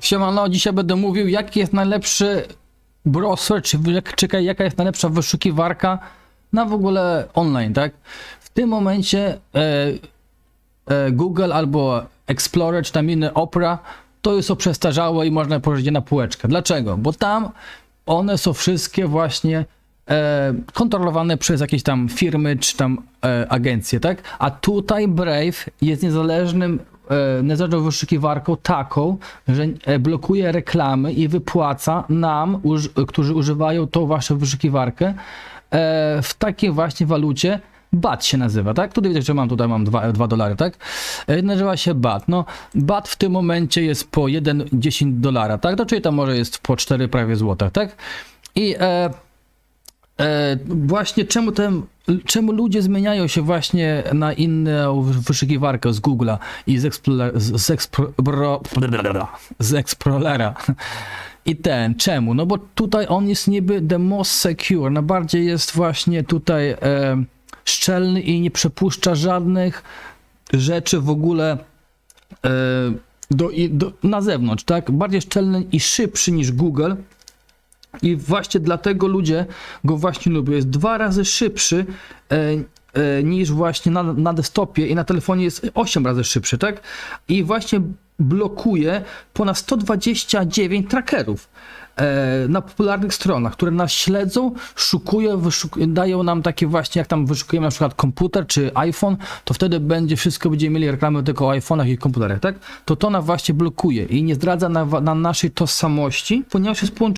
Siemano, dzisiaj będę mówił, jaki jest najlepszy browser, czy czekaj, jaka jest najlepsza wyszukiwarka na w ogóle online, tak? W tym momencie e, e, Google albo Explorer, czy tam inny Opera, to jest o przestarzałe i można położyć na półeczkę. Dlaczego? Bo tam one są wszystkie właśnie e, kontrolowane przez jakieś tam firmy, czy tam e, agencje, tak? A tutaj Brave jest niezależnym e, niezależną wyszukiwarką taką, że e, blokuje reklamy i wypłaca nam, uż, którzy używają tą waszą wyszukiwarkę e, w takiej właśnie walucie, BAT się nazywa, tak? Tutaj widzę, że mam tutaj mam 2 dolary, tak? E, Nazywa się BAT. No, BAT w tym momencie jest po 1,10 dolara, tak? To czyli tam może jest po 4 prawie złotych, tak? I e, e, właśnie czemu, ten, czemu ludzie zmieniają się właśnie na inną wyszukiwarkę z Google'a i z, Explorer, z, z, Explorera. I ten, czemu? No bo tutaj on jest niby the most secure, najbardziej jest właśnie tutaj e, szczelny i nie przepuszcza żadnych rzeczy w ogóle e, do, do, na zewnątrz, tak? Bardziej szczelny i szybszy niż Google. I właśnie dlatego ludzie go właśnie lubią. Jest dwa razy szybszy e, e, niż właśnie na, na desktopie i na telefonie jest 8 razy szybszy, tak? I właśnie blokuje ponad 129 trackerów e, na popularnych stronach, które nas śledzą, szukują, dają nam takie właśnie, jak tam wyszukujemy na przykład komputer czy iPhone, to wtedy będzie wszystko, będziemy mieli reklamy tylko o iPhone'ach i komputerach, tak? To to nas właśnie blokuje i nie zdradza na, na naszej tożsamości, ponieważ jest połączone